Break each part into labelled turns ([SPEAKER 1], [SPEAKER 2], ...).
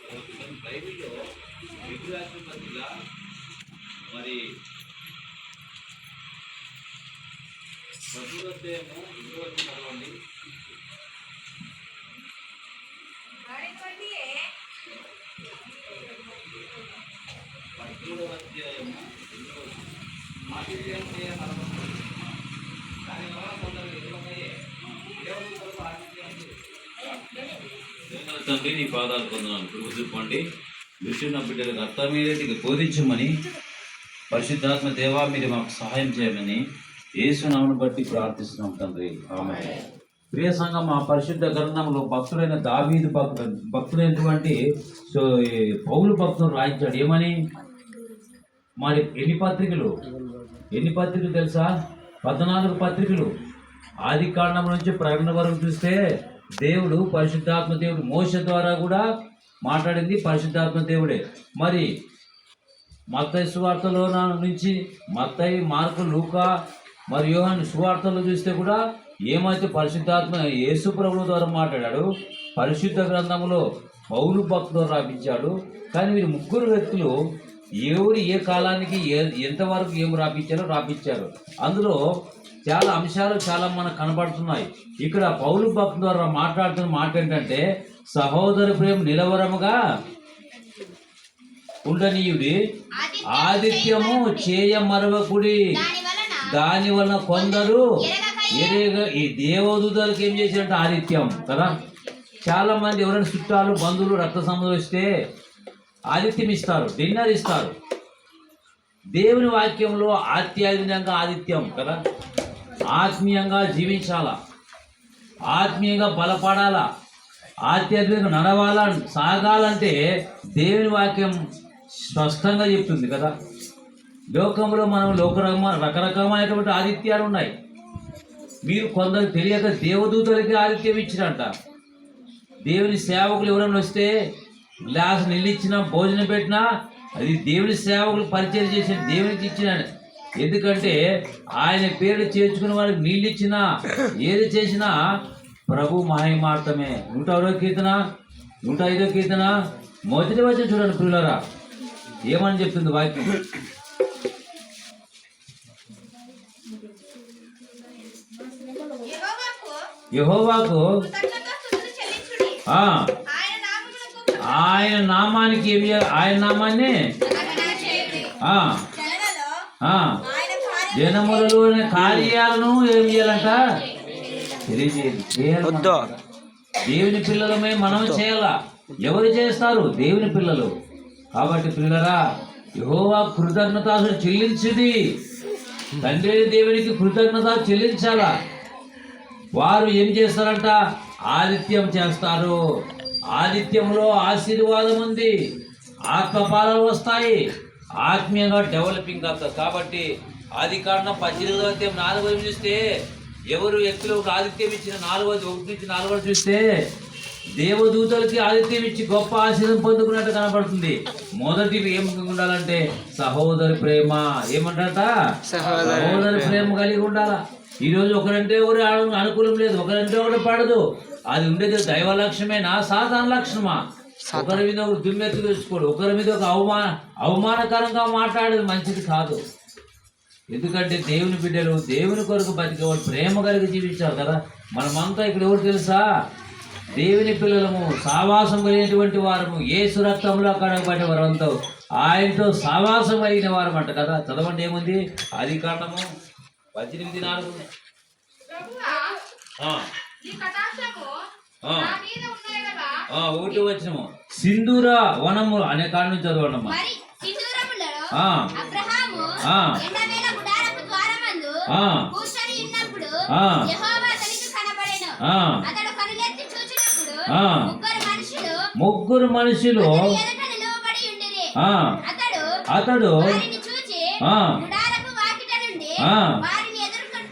[SPEAKER 1] ప్రవచనం బైబిల్లో విగ్రహాధిపతిగా మరి పశువులతేమో ఇంకోటి చదవండి తండ్రి నీ పాదాలు పొందనాలు కృప చూపండి. విషయం బిడ్డలకు అర్థమయ్యేది బోధించమని పరిశుద్ధాత్మ దేవా మీరు మాకు సహాయం చేయమని యేసునామను బట్టి ప్రార్థిస్తున్నాం తండ్రి. ఆమె ప్రియ సంఘం ఆ పరిశుద్ధ గ్రంథంలో భక్తుడైన దావీదు భక్తుడు భక్తుడైనటువంటి సో పౌలు భక్తుడు రాయించాడు. ఏమని? మరి ఎన్ని పత్రికలు? ఎన్ని పత్రికలు తెలుసా? పద్నాలుగు పత్రికలు. ఆది కాండం నుంచి ప్రకటన వరకు చూస్తే దేవుడు పరిశుద్ధాత్మ దేవుడు. మోస ద్వారా కూడా మాట్లాడింది పరిశుద్ధాత్మ దేవుడే. మరి మత్తయి సువార్తలో నా నుంచి మత్తయి మార్కు లూకా మరి యోహాను సువార్తలు చూస్తే కూడా ఏమైతే పరిశుద్ధాత్మ యేసు ప్రభుల ద్వారా మాట్లాడాడు పరిశుద్ధ గ్రంథంలో పౌలు భక్తులు రాపించాడు. కానీ వీరు ముగ్గురు వ్యక్తులు ఎవరు ఏ కాలానికి ఏ ఎంతవరకు ఏం రాపించారో రాపించారు. అందులో చాలా అంశాలు చాలా మనకు కనబడుతున్నాయి. ఇక్కడ పౌలు భక్తుల ద్వారా మాట్లాడుతున్న మాట ఏంటంటే సహోదరు ప్రేమ నిలవరముగా ఉండనీయుడి ఆదిత్యము చేయ మరవకుడి. దాని వలన కొందరు ఎరగ ఈ దేవదూతలకు ఏం చేసినట్టు ఆదిత్యం కదా? చాలా మంది ఎవరైనా చుట్టాలు బంధువులు రక్త సంబంధం వస్తే ఆదిత్యం ఇస్తారు డిన్నర్ ఇస్తారు. దేవుని వాక్యంలో ఆత్యాధీనంగా ఆదిత్యం కదా? ఆత్మీయంగా జీవించాలా? ఆత్మీయంగా బలపడాలా? ఆధ్యాత్మిక నడవాలా? సాగాలంటే దేవుని వాక్యం స్పష్టంగా చెప్తుంది కదా. లోకంలో మనం లోక రకరకమైనటువంటి ఆదిత్యాలు ఉన్నాయి. మీరు కొందరు తెలియక దేవదూతలకి ఆదిత్యం ఇచ్చినంట దేవుని సేవకులు ఎవరైనా వస్తే గ్లాస్ నిల్లిచ్చినా భోజనం పెట్టినా అది దేవుని సేవకులు పరిచయం చేసిన దేవునికి ఇచ్చిన ఎందుకంటే ఆయన పేరు చేర్చుకున్న వారికి నీళ్ళు ఇచ్చినా ఏది చేసినా ప్రభు మహిమార్థమే. నూట ఆరో కీర్తన నూట ఐదో కీర్తన మొదటి వచ్చిన చూడండి పిల్లరా. ఏమని చెప్తుంది వాక్యం?
[SPEAKER 2] యహోవాకు ఆయన
[SPEAKER 1] నామానికి ఏమి ఆయన నామాన్ని? జనములలోని కార్యాలను ఏం చేయాలంట? తెలియజేయాలి. దేవుని పిల్లలమే మనం చేయాలా? ఎవరు చేస్తారు? దేవుని పిల్లలు. కాబట్టి పిల్లరా యహోవా కృతజ్ఞతాసులు చెల్లించింది. తండ్రి దేవునికి కృతజ్ఞత చెల్లించాలా? వారు ఏం చేస్తారంట? ఆదిత్యం చేస్తారు. ఆదిత్యంలో ఆశీర్వాదం ఉంది. ఆత్మపాలలు వస్తాయి. ఆత్మీయంగా డెవలపింగ్ అవుతుంది కాబట్టి ఆది కారణం పద్దెనిమిదో అధ్యాయం నాలుగో చూస్తే ఎవరు వ్యక్తులు ఒక ఆదిత్యం ఇచ్చిన నాలుగోది ఒకటి నుంచి నాలుగోది చూస్తే దేవదూతలకి ఆదిత్యం ఇచ్చి గొప్ప ఆశీర్వాదం పొందుకున్నట్టు కనబడుతుంది. మొదటి ఏం ఉండాలంటే సహోదరి ప్రేమ. ఏమంటారట? సహోదరి ప్రేమ. కలిగి ఉండాలా? ఈ రోజు ఒకరంటే ఒకరు అను- అనుకూలం లేదు ఒకరంటే ఒకటి పడదు. అది ఉండేది దైవ లక్ష్యమేనా సాధారణ లక్షణమా? ఒకరి మీద ఒక దుమ్మెత్తు తెచ్చుకోడు. ఒకరి మీద ఒక అవమాన అవమానకరంగా మాట్లాడేది మంచిది కాదు. ఎందుకంటే దేవుని బిడ్డలు దేవుని కొరకు బతికేవాడు ప్రేమ కలిగి జీవించారు కదా. మనమంతా ఇక్కడ ఎవరు తెలుసా? దేవుని పిల్లలము సావాసం అయినటువంటి వారము ఏసు రక్తంలో కడగబడిన వారంతా ఆయనతో సావాసం అయిన వారం అంట కదా. చదవండి ఏముంది? అది కారణము పద్దెనిమిది నాలుగు. ఒకటి వచ్చినము సింధూర వనము అనే కారణం నుంచి చదవండమ్మా.
[SPEAKER 2] ముగ్గురు మనుషులు అతడు వారిని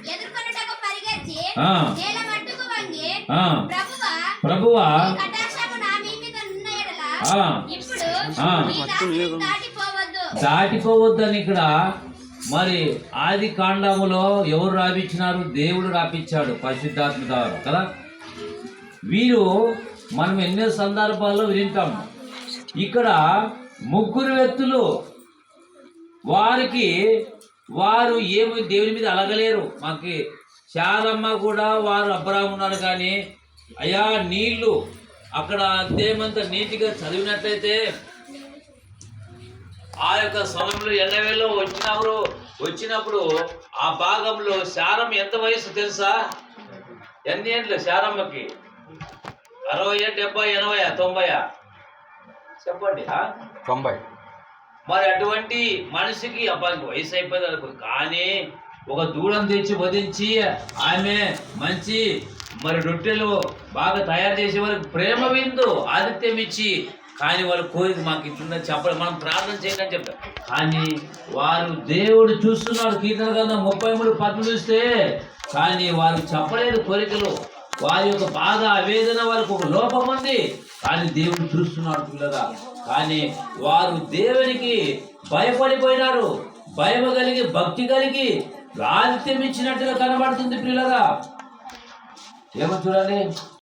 [SPEAKER 2] ఎదుర్కొనుటకు పరిగెత్తి. నేల మట్టుకు వంగి
[SPEAKER 1] ఆ,
[SPEAKER 2] ప్రభువా.
[SPEAKER 1] దాటిపోవద్దని ఇక్కడ మరి ఆది కాండములో ఎవరు రాపించినారు? దేవుడు రాపించాడు పరిశుద్ధాత్మ ద్వారా కదా? వీరు మనం ఎన్నో సందర్భాల్లో వింటాము ఇక్కడ ముగ్గురు వ్యక్తులు వారికి వారు ఏమి దేవుని మీద అలగలేరు. మాకి శారమ్మ కూడా వారు అబ్రాహం ఉన్నారు కానీ అయా నీళ్ళు. అక్కడ దేమంత నీటిగా చదివినట్లయితే ఆ యొక్క సమయంలో ఎండవేలో వచ్చినప్పుడు వచ్చినప్పుడు ఆ భాగంలో శారం ఎంత వయసు తెలుసా? ఎన్ని ఏండ్లు శారమ్మకి అరవై డెబ్బై ఎనభై తొంభై చెప్పండి?
[SPEAKER 3] తొంభై.
[SPEAKER 1] మరి అటువంటి మనిషికి అబ్బాయికి వయసు అయిపోయింది అనుకో కానీ ఒక దూడం తెచ్చి వధించి ఆమె మంచి మరి రొట్టెలు బాగా తయారు చేసే వారికి ప్రేమ విందు ఆదిత్యం ఇచ్చి కానీ వాళ్ళ కోరిక మాకు ఇట్లున్నది చెప్పడం మనం ప్రార్థన చేయకని చెప్పారు. కానీ వారు దేవుడు చూస్తున్నాడు కీర్తన గ్రంథం ముప్పై మూడు పద్మ చూస్తే కానీ వారు చెప్పలేదు కోరికలు. వారి యొక్క బాధ ఆవేదన వారికి ఒక లోపం ఉంది. కానీ దేవుడు చూస్తున్నాడు పిల్లగా కానీ వారు దేవునికి భయపడిపోయినారు. భయం కలిగి భక్తి కలిగి ఆదిత్యం ఇచ్చినట్టుగా కనబడుతుంది పిల్లగా ఏమో చూడండి